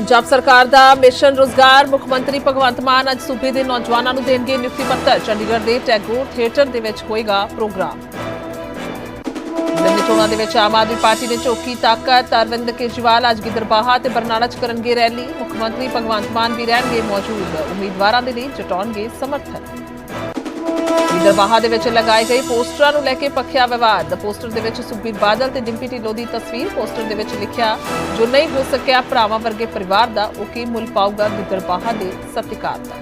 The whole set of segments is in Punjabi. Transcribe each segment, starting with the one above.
ਪੰਜਾਬ ਸਰਕਾਰ ਦਾ ਮਿਸ਼ਨ ਰੋਜ਼ਗਾਰ, ਮੁੱਖ ਮੰਤਰੀ ਭਗਵੰਤ ਮਾਨ ਅੱਜ ਸੂਬੇ ਦੇ ਨੌਜਵਾਨਾਂ ਨੂੰ ਦੇਣਗੇ ਨਿਯੁਕਤੀ ਪੱਤਰ। ਚੰਡੀਗੜ੍ਹ ਦੇ ਟੈਗੋਰ ਥੀਏਟਰ ਦੇ ਵਿੱਚ ਹੋਏਗਾ ਪ੍ਰੋਗਰਾਮ। ਦਿੱਲੀ ਚੋਣਾਂ ਦੇ ਵਿੱਚ ਆਮ ਆਦਮੀ ਪਾਰਟੀ ਨੇ ਚੌਕੀ ਤਾਕਤ। ਅਰਵਿੰਦ ਕੇਜਰੀਵਾਲ ਅੱਜ ਗਿੱਦਰਬਾਹਾ ਤੇ ਬਰਨਾਲਾ 'ਚ ਕਰਨਗੇ ਰੈਲੀ। ਮੁੱਖ ਮੰਤਰੀ ਭਗਵੰਤ ਮਾਨ ਵੀ ਰਹਿਣਗੇ ਮੌਜੂਦ। ਉਮੀਦਵਾਰਾਂ ਦੇ ਲਈ ਜਟਾਉਣਗੇ ਸਮਰਥਨ। ਗਿੱਦਰਬਾਹਾ ਦੇ ਵਿੱਚ ਲਗਾਏ ਗਏ ਪੋਸਟਰਾਂ ਨੂੰ ਲੈ ਕੇ ਪੱਖਿਆ ਵਿਵਾਦ। ਪੋਸਟਰ ਦੇ ਵਿੱਚ ਸੁਖਬੀਰ ਬਾਦਲ ਤੇ ਡਿੰਪੀ ਢਿੱਲੋਂ ਦੀ ਤਸਵੀਰ। ਪੋਸਟਰ ਦੇ ਵਿੱਚ ਲਿਖਿਆ, ਜੋ ਨਹੀਂ ਹੋ ਸਕਿਆ ਭਰਾਵਾਂ ਵਰਗੇ ਪਰਿਵਾਰ ਦਾ, ਉਹ ਕੀ ਮੁੱਲ ਪਾਊਗਾ ਗਿੱਦਰਬਾਹਾ ਦੇ ਸਤਿਕਾਰ ਦਾ?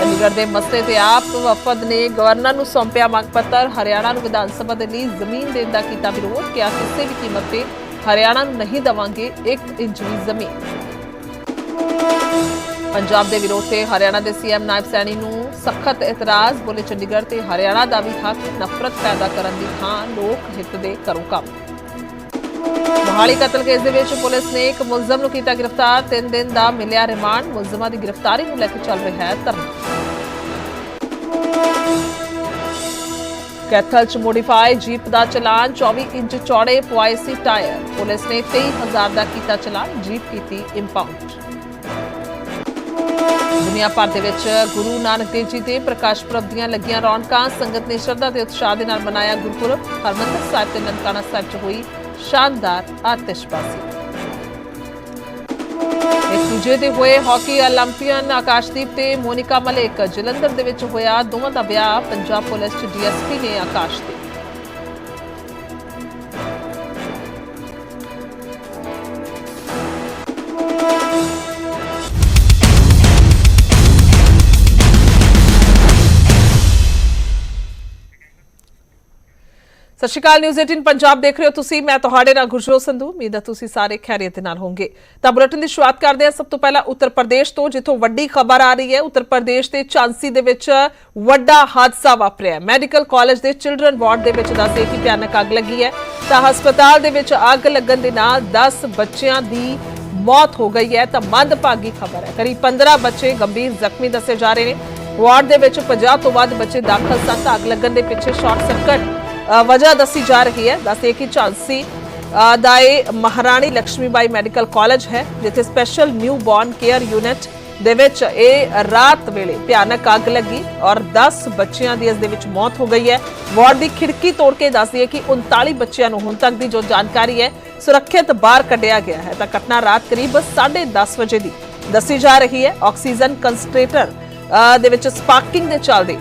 ਚੰਡੀਗੜ੍ਹ ਦੇ ਮਸਲੇ ਤੇ ਆਪ ਵਫਦ ਨੇ ਗਵਰਨਰ ਨੂੰ ਸੌਂਪਿਆ ਮੰਗ ਪੱਤਰ। ਹਰਿਆਣਾ ਨੂੰ ਵਿਧਾਨ ਸਭਾ ਦੇ ਲਈ ਜ਼ਮੀਨ ਦੇਣ ਦਾ ਕੀਤਾ ਵਿਰੋਧ। ਕਿਹਾ, ਕਿਸੇ ਵੀ ਕੀਮਤ ਤੇ ਹਰਿਆਣਾ ਨੂੰ ਨਹੀਂ ਦਵਾਂਗੇ 1 ਇੰਚ ਵੀ ਜ਼ਮੀਨ। ਪੰਜਾਬ ਦੇ ਵਿਰੋਧ ਤੇ ਹਰਿਆਣਾ ਦੇ ਸੀਐਮ ਨਾਇਬ ਸੈਣੀ ਨੂੰ ਸਖਤ ਇਤਰਾਜ਼, ਬੋਲੇ ਚੰਡੀਗੜ੍ਹ ਤੇ ਹਰਿਆਣਾ ਦਾ ਵੀ ਹੱਕ ਨਫ਼ਰਤ ਪੈਦਾ ਕਰਨ ਦੀ ਥਾਂ, ਲੋਕ ਹਿੱਤ ਦੇ ਕਰੋ ਕੰਮ। ਮੋਹਾਲੀ ਕਤਲ ਕੇਸ ਦੇ ਵਿੱਚ ਪੁਲਿਸ ਨੇ ਇੱਕ ਮੁਲਜ਼ਮ ਨੂੰ ਕੀਤਾ ਗ੍ਰਿਫਤਾਰ 3 ਦਿਨ ਦਾ ਮਿਲਿਆ ਰਿਮਾਂਡ, ਮੁਲਜ਼ਮਾਂ ਦੀ ਗ੍ਰਿਫਤਾਰੀ ਨੂੰ ਲੈ ਕੇ ਚੱਲ ਰਿਹਾ ਹੈ ਧਰਨਾ। ਕੈਥਲ ਚ ਮੋਡੀਫਾਈ ਜੀਪ ਦਾ ਚਲਾਨ 24 ਇੰਚ ਚੌੜੇ ਪਵਾਏ ਸੀ ਟਾਇਰ। ਪੁਲਿਸ ਨੇ 23000 ਦਾ ਕੀਤਾ ਚਲਾਨ, ਜੀਪ ਕੀਤੀ ਇੰਪਾਊਂਡ ਦੁਨੀਆ ਭਰ ਦੇ ਵਿੱਚ ਗੁਰੂ ਨਾਨਕ ਦੇਵ ਜੀ ਦੇ ਪ੍ਰਕਾਸ਼ ਪੁਰਬ ਦੀਆਂ ਲੱਗੀਆਂ ਰੌਣਕਾਂ ਸੰਗਤ ਨੇ ਸ਼ਰਧਾ ਤੇ ਉਤਸ਼ਾਹ ਦੇ ਨਾਲ ਮਨਾਇਆ। ਗੁਰਪੁਰਬ ਹਰਮੰਦਰ ਸਾਹਿਬ ਤੇ ਨਨਕਾਣਾ ਸਾਹਿਬ 'ਚ ਹੋਈ ਸ਼ਾਨਦਾਰ ਆਤਿਸ਼ਬਾਜ਼ੀ। ਇੱਕ ਦੂਜੇ ਦੇ ਹੋਏ ਹਾਕੀ ਓਲੰਪੀਅਨ ਆਕਾਸ਼ਦੀਪ ਤੇ ਮੋਨਿਕਾ ਮਲੇਕ ਜਲੰਧਰ ਦੇ ਵਿੱਚ ਹੋਇਆ ਦੋਵਾਂ ਦਾ ਵਿਆਹ। ਪੰਜਾਬ ਪੁਲਿਸ ਚ ਡੀਐਸਪੀ ਨੇ ਆਕਾਸ਼ਦੀਪ ਸਤਿ ਸ਼੍ਰੀ ਅਕਾਲ ਨਿਊਜ਼ 18 ਪੰਜਾਬ ਦੇਖ ਰਹੇ ਹੋ ਤੁਸੀਂ। ਮੈਂ ਤੁਹਾਡੇ ਨਾਲ ਗੁਰਜੋਤ ਸੰਧੂ। ਉਮੀਦ ਹੈ ਤੁਸੀਂ ਸਾਰੇ ਖੈਰੀਅਤ ਦੇ ਨਾਲ ਹੋਵੋਗੇ। ਤਾਂ ਬੁਲੇਟਿਨ ਦੀ ਸ਼ੁਰੂਆਤ ਕਰਦੇ ਹਾਂ। ਸਭ ਤੋਂ ਪਹਿਲਾਂ ਉੱਤਰ ਪ੍ਰਦੇਸ਼ ਤੋਂ, ਜਿੱਥੋਂ ਵੱਡੀ ਖਬਰ ਆ ਰਹੀ ਹੈ, ਉੱਤਰ ਪ੍ਰਦੇਸ਼ ਦੇ ਝਾਂਸੀ ਦੇ ਵਿੱਚ ਵੱਡਾ ਹਾਦਸਾ ਵਾਪਰਿਆ ਹੈ। ਮੈਡੀਕਲ ਕਾਲਜ ਦੇ ਚਿਲਡਰਨ ਵਾਰਡ ਦੇ ਵਿੱਚ ਦੱਸੇ ਕਿ ਭਿਆਨਕ ਅੱਗ ਲੱਗੀ ਹੈ। ਤਾਂ ਹਸਪਤਾਲ ਦੇ ਵਿੱਚ ਅੱਗ ਲੱਗਣ ਦੇ ਨਾਲ 10 ਬੱਚਿਆਂ ਦੀ ਮੌਤ ਹੋ ਗਈ ਹੈ। ਤਾਂ ਮੰਦਭਾਗੀ ਖਬਰ ਹੈ। ਕਰੀਬ 15 ਬੱਚੇ ਗੰਭੀਰ ਜ਼ਖਮੀ ਦੱਸੇ ਜਾ ਰਹੇ ਨੇ। ਵਾਰਡ ਦੇ ਵਿੱਚ 50 ਤੋਂ ਵੱਧ ਬੱਚੇ ਦਾਖਲ ਸਨ। ਤਾਂ ਅੱਗ ਲੱਗਣ ਦੇ ਪਿੱਛੇ ਸ਼ਾਰਟ ਸਰਕਟ ਵਜ੍ਹਾ ਦੱਸੀ ਜਾ ਰਹੀ ਹੈ। ਦੱਸੇ ਕਿ ਝਾਂਸੀ ਦਾ ਇਹ ਮਹਾਰਾਣੀ ਲక్ష్ਮੀਬਾਈ ਮੈਡੀਕਲ ਕਾਲਜ ਹੈ, ਜਿੱਥੇ special newborn care unit ਦੇ ਵਿੱਚ ਇਹ ਰਾਤ ਵੇਲੇ ਭਿਆਨਕ ਅੱਗ ਲੱਗੀ ਔਰ 10 ਬੱਚਿਆਂ ਦੀ ਇਸ ਦੇ ਵਿੱਚ ਮੌਤ ਹੋ ਗਈ ਹੈ। ਵਾਰਡ ਦੀ ਖਿੜਕੀ ਤੋੜ ਕੇ ਦੱਸਦੀ ਹੈ ਕਿ 39 ਬੱਚਿਆਂ ਨੂੰ ਹੁਣ ਤੱਕ ਦੀ ਜੋ ਜਾਣਕਾਰੀ ਹੈ, ਸੁਰੱਖਿਅਤ ਬਾਹਰ ਕੱਢਿਆ ਗਿਆ ਹੈ। ਤਾਂ ਘਟਨਾ ਰਾਤ ਕਰੀਬ 10:30 ਵਜੇ ਦੀ ਦੱਸੀ ਜਾ ਰਹੀ ਹੈ। ਆਕਸੀਜਨ ਕੰਸਟ੍ਰੇਟਰ ਦੇ ਵਿੱਚ ਸਪਾਰਕਿੰਗ ਦੇ ਚੱਲਦੇ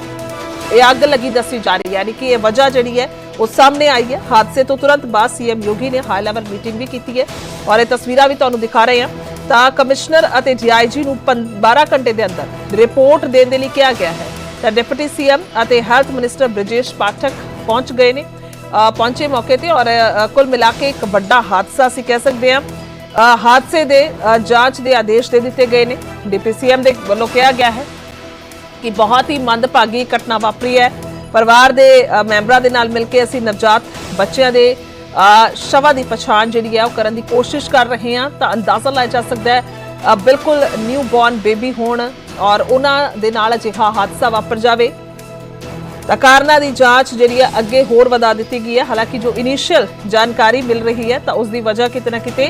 ਇਹ ਅੱਗ ਲੱਗੀ ਦੱਸੀ ਜਾ ਰਹੀ ਹੈ। ਯਾਨੀ ਕਿ ਇਹ ਵਜ੍ਹਾ ਜਿਹੜੀ ਹੈ ਉਹ ਸਾਹਮਣੇ ਆਈ ਹੈ। ਹਾਦਸੇ ਤੋਂ ਤੁਰੰਤ ਬਾਅਦ ਸੀਐਮ ਯੋਗੀ ਨੇ ਹਾਈ ਲੈਵਲ ਮੀਟਿੰਗ ਵੀ ਕੀਤੀ ਹੈ ਔਰ ਇਹ ਤਸਵੀਰਾਂ ਵੀ ਤੁਹਾਨੂੰ ਦਿਖਾ ਰਹੇ ਹਾਂ। ਤਾਂ ਕਮਿਸ਼ਨਰ ਅਤੇ ਡੀਆਈਜੀ ਨੂੰ ਪੰ- 12 ਘੰਟੇ ਦੇ ਅੰਦਰ ਰਿਪੋਰਟ ਦੇਣ ਦੇ ਲਈ ਕਿਹਾ ਗਿਆ ਹੈ। ਤਾਂ ਡਿਪਟੀ ਸੀਐਮ ਅਤੇ ਹੈਲਥ ਮਿਨਿਸਟਰ ਬ੍ਰਿਜੇਸ਼ ਪਾਠਕ ਪਹੁੰਚ ਗਏ ਨੇ ਪਹੁੰਚੇ ਮੌਕੇ ਤੇ ਔਰ ਕੁੱਲ ਮਿਲਾ ਕੇ ਇੱਕ ਵੱਡਾ ਹਾਦਸਾ ਅਸੀਂ ਕਹਿ ਸਕਦੇ ਹਾਂ। ਹਾਦਸੇ ਦੇ ਜਾਂਚ ਦੇ ਆਦੇਸ਼ ਦੇ ਦਿੱਤੇ ਗਏ ਨੇ। ਡਿਪਟੀ ਸੀਐਮ ਦੇ ਵੱਲੋਂ ਕਿਹਾ ਗਿਆ ਹੈ ਕਿ ਬਹੁਤ ਹੀ ਮੰਦਭਾਗੀ ਘਟਨਾ ਵਾਪਰੀ ਹੈ। ਪਰਿਵਾਰ ਦੇ ਮੈਂਬਰਾਂ ਦੇ ਨਾਲ ਮਿਲ ਕੇ ਅਸੀਂ ਨਵਜਾਤ ਬੱਚਿਆਂ ਦੇ ਅ, ਦੀ ਪਛਾਣ ਜਿਹੜੀ ਹੈ ਉਹ ਕਰਨ ਦੀ ਕੋਸ਼ਿਸ਼ ਕਰ ਰਹੇ ਹਾਂ ਤਾਂ ਅੰਦਾਜ਼ਾ ਲਾਇਆ ਜਾ ਸਕਦਾ ਹੈ ਬਿਲਕੁਲ ਨਿਊ ਬੋਰਨ ਬੇਬੀ ਹੋਣ ਔਰ ਉਹਨਾਂ ਦੇ ਨਾਲ ਅਜਿਹਾ ਹਾਦਸਾ ਵਾਪਰ ਜਾਵੇ। ਤਾਂ ਕਾਰਨਾਂ ਦੀ ਜਾਂਚ ਜਿਹੜੀ ਹੈ ਅੱਗੇ ਹੋਰ ਵਧਾ ਦਿੱਤੀ ਗਈ ਹੈ। ਹਾਲਾਂਕਿ ਜੋ ਇਨੀਸ਼ੀਅਲ ਜਾਣਕਾਰੀ ਮਿਲ ਰਹੀ ਹੈ ਤਾਂ ਉਸ ਦੀ ਵਜ੍ਹਾ ਕਿਤੇ ਨਾ ਕਿਤੇ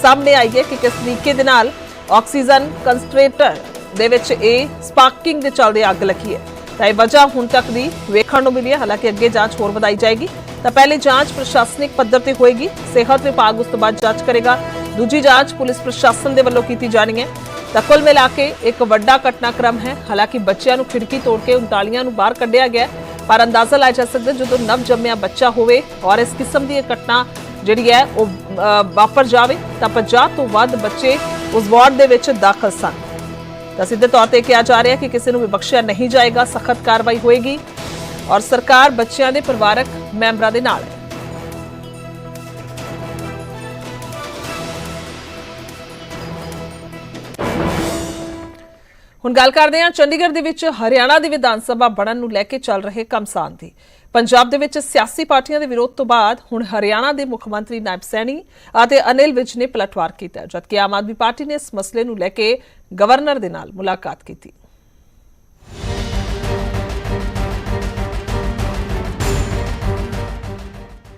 ਸਾਹਮਣੇ ਆਈ ਹੈ ਕਿ ਕਿਸ ਤਰੀਕੇ ਦੇ ਨਾਲ ਆਕਸੀਜਨ ਕੰਸਟ੍ਰੇਟਰ ਦੇ ਵਿੱਚ ਇਹ ਸਪਾਰਕਿੰਗ ਦੇ ਚੱਲਦੇ ਅੱਗ ਲੱਗੀ ਹੈ। ਤਾਂ ਇਹ ਵਜ੍ਹਾ ਹੁਣ ਤੱਕ ਦੀ ਵੇਖਣ ਨੂੰ ਮਿਲੀ ਹੈ। ਹਾਲਾਂਕਿ ਅੱਗੇ ਜਾਂਚ ਹੋਰ ਵਧਾਈ ਜਾਏਗੀ। ਤਾਂ ਪਹਿਲੇ ਜਾਂਚ ਪ੍ਰਸ਼ਾਸਨਿਕ ਪੱਧਰ ਤੇ ਹੋਏਗੀ। ਸਿਹਤ ਵਿਭਾਗ ਉਸ ਤੋਂ ਬਾਅਦ ਜਾਂਚ ਕਰੇਗਾ। ਦੂਜੀ ਜਾਂਚ ਪੁਲਿਸ ਪ੍ਰਸ਼ਾਸਨ ਦੇ ਵੱਲੋਂ ਕੀਤੀ ਜਾਣੀ ਹੈ। ਤਾਂ ਕੁੱਲ ਮਿਲਾ ਕੇ ਇੱਕ ਵੱਡਾ ਘਟਨਾਕ੍ਰਮ ਹੈ। ਹਾਲਾਂਕਿ ਬੱਚਿਆਂ ਨੂੰ ਖਿੜਕੀ ਤੋੜ ਕੇ 39 ਨੂੰ ਬਾਹਰ ਕੱਢਿਆ ਗਿਆ ਪਰ ਅੰਦਾਜ਼ਾ ਲਾਇਆ ਜਾ ਸਕਦਾ ਜਦੋਂ ਨਵ ਜੰਮਿਆ ਬੱਚਾ ਹੋਵੇ ਔਰ ਇਸ ਕਿਸਮ ਦੀ ਇਹ ਘਟਨਾ ਜਿਹੜੀ ਹੈ ਉਹ ਵਾਪਰ ਜਾਵੇ ਤਾਂ 50 ਤੋਂ ਵੱਧ ਬੱਚੇ ਉਸ ਵਾਰਡ ਦੇ ਵਿੱਚ ਦਾਖਲ ਸਨ। ਤਾਂ ਸਿੱਧੇ ਤੌਰ ਤੇ ਕਿਹਾ ਜਾ ਰਿਹਾ ਕਿ ਕਿਸੇ ਨੂੰ ਵੀ ਬਖਸ਼ਿਆ ਨਹੀਂ ਜਾਏਗਾ, ਸਖਤ ਕਾਰਵਾਈ ਹੋਏਗੀ ਔਰ ਸਰਕਾਰ ਬੱਚਿਆਂ ਦੇ ਪਰਿਵਾਰਕ ਮੈਂਬਰਾਂ ਦੇ ਨਾਲ ਹੈ। ਹੁਣ ਗੱਲ ਕਰਦੇ ਹਾਂ ਚੰਡੀਗੜ੍ਹ ਦੇ ਵਿੱਚ ਹਰਿਆਣਾ ਦੀ ਵਿਧਾਨ ਸਭਾ ਬਣਨ ਨੂੰ ਲੈ ਕੇ ਚੱਲ ਰਹੇ ਕਮਸਾਨ ਦੀ। ਪੰਜਾਬ ਦੇ ਵਿੱਚ ਸਿਆਸੀ ਪਾਰਟੀਆਂ ਦੇ ਵਿਰੋਧ ਤੋਂ ਬਾਅਦ ਹੁਣ ਹਰਿਆਣਾ ਦੇ ਮੁੱਖ ਮੰਤਰੀ ਨਾਇਬ ਸੈਣੀ ਅਤੇ ਅਨਿਲ ਵਿਜ ਨੇ ਪਲਟਵਾਰ ਕੀਤਾ ਜਦਕਿ ਆਮ ਆਦਮੀ ਪਾਰਟੀ ਨੇ ਇਸ ਮਸਲੇ ਨੂੰ ਲੈ ਕੇ ਗਵਰਨਰ ਦੇ ਨਾਲ ਮੁਲਾਕਾਤ ਕੀਤੀ।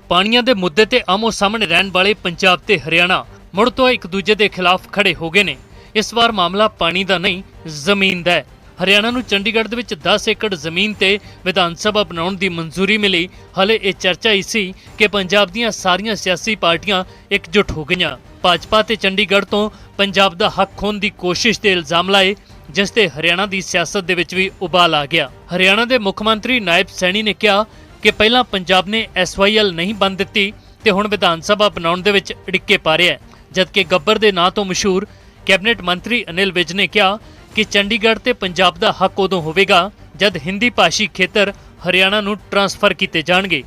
ਪਾਣੀਆਂ ਦੇ ਮੁੱਦੇ ਤੇ ਆਮੋ ਸਾਹਮਣੇ ਰਹਿਣ ਵਾਲੇ ਪੰਜਾਬ ਤੇ ਹਰਿਆਣਾ ਮੁੜ ਤੋਂ ਇੱਕ ਦੂਜੇ ਦੇ ਖਿਲਾਫ ਖੜੇ ਹੋ ਗਏ ਨੇ। ਇਸ ਵਾਰ ਮਾਮਲਾ ਪਾਣੀ ਦਾ ਨਹੀਂ, ਜ਼ਮੀਨ ਦਾ ਹੈ। ਹਰਿਆਣਾ ਨੂੰ ਚੰਡੀਗੜ੍ਹ ਦੇ ਵਿੱਚ 10 ਏਕੜ ਜ਼ਮੀਨ ਤੇ ਵਿਧਾਨ ਸਭਾ ਬਣਾਉਣ ਦੀ ਮਨਜ਼ੂਰੀ ਮਿਲੀ। ਹਲੇ ਇਹ ਚਰਚਾ ਹੀ ਸੀ ਕਿ ਪੰਜਾਬ ਦੀਆਂ ਸਾਰੀਆਂ ਸਿਆਸੀ ਪਾਰਟੀਆਂ ਇਕਜੁੱਟ ਹੋ ਗਈਆਂ। ਭਾਜਪਾ ਤੇ ਚੰਡੀਗੜ੍ਹ ਤੋਂ ਪੰਜਾਬ ਦਾ ਹੱਕ ਖੋਣ ਦੀ ਕੋਸ਼ਿਸ਼ ਦੇ ਇਲਜ਼ਾਮ ਲਾਏ, ਜਿਸ ਤੇ ਹਰਿਆਣਾ ਦੀ ਸਿਆਸਤ ਦੇ ਵਿੱਚ ਵੀ ਉਬਾਲ ਆ ਗਿਆ। ਹਰਿਆਣਾ ਦੇ ਮੁੱਖ ਮੰਤਰੀ ਨਾਇਬ ਸੈਣੀ ਨੇ ਕਿਹਾ ਕਿ ਪਹਿਲਾਂ ਪੰਜਾਬ ਨੇ ਐਸਵਾਈਐਲ ਨਹੀਂ ਬੰਦ ਦਿੱਤੀ ਤੇ ਹੁਣ ਵਿਧਾਨ ਸਭਾ ਬਣਾਉਣ ਦੇ ਵਿੱਚ ਅੜਿੱਕੇ ਪਾ ਰਿਹਾ ਹੈ, ਜਦਕਿ ਗੱਬਰ ਦੇ ਨਾਂ ਤੋਂ ਮਸ਼ਹੂਰ ਕੈਬਨਿਟ ਮੰਤਰੀ ਅਨਿਲ ਵਿਜ ਨੇ ਕਿਹਾ ਕਿ ਚੰਡੀਗੜ੍ਹ ਤੇ ਪੰਜਾਬ ਦਾ ਹੱਕ ਉਦੋਂ ਹੋਵੇਗਾ ਜਦ ਹਿੰਦੀ ਭਾਸ਼ੀ ਖੇਤਰ ਹਰਿਆਣਾ ਨੂੰ ਟਰਾਂਸਫਰ ਕੀਤੇ ਜਾਣਗੇ